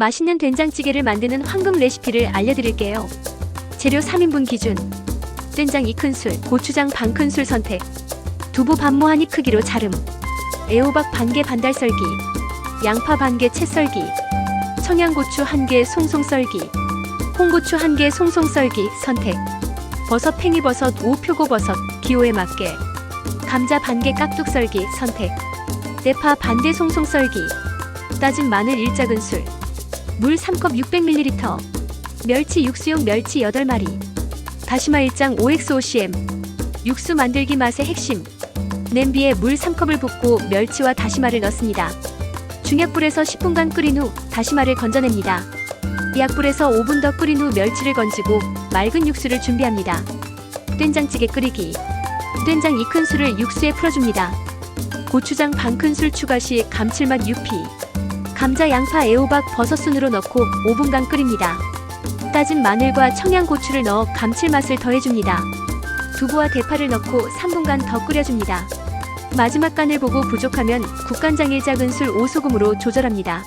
맛있는 된장찌개를 만드는 황금 레시피를 알려드릴게요. 재료 3인분 기준. 된장 2큰술, 고추장 반큰술 선택. 두부 반모 한입 크기로 자름. 애호박 반개 반달 썰기. 양파 반개 채 썰기. 청양고추 1개 송송 썰기. 홍고추 1개 송송 썰기 선택. 버섯 팽이버섯 우표고버섯 기호에 맞게. 감자 반개 깍둑 썰기 선택. 대파 반대 송송 썰기. 따진 마늘 1작은술. 물 3컵 600ml. 멸치 육수용 멸치 8마리. 다시마 1장 5XOCM. 육수 만들기 맛의 핵심. 냄비에 물 3컵을 붓고 멸치와 다시마를 넣습니다. 중약불에서 10분간 끓인 후 다시마를 건져냅니다. 약불에서 5분 더 끓인 후 멸치를 건지고 맑은 육수를 준비합니다. 된장찌개 끓이기. 된장 2큰술을 육수에 풀어줍니다. 고추장 반 큰술 추가 시 감칠맛 유피. 감자, 양파, 애호박, 버섯 순으로 넣고 5분간 끓입니다. 따진 마늘과 청양고추를 넣어 감칠맛을 더해줍니다. 두부와 대파를 넣고 3분간 더 끓여줍니다. 마지막 간을 보고 부족하면 국간장 1작은술 5소금으로 조절합니다.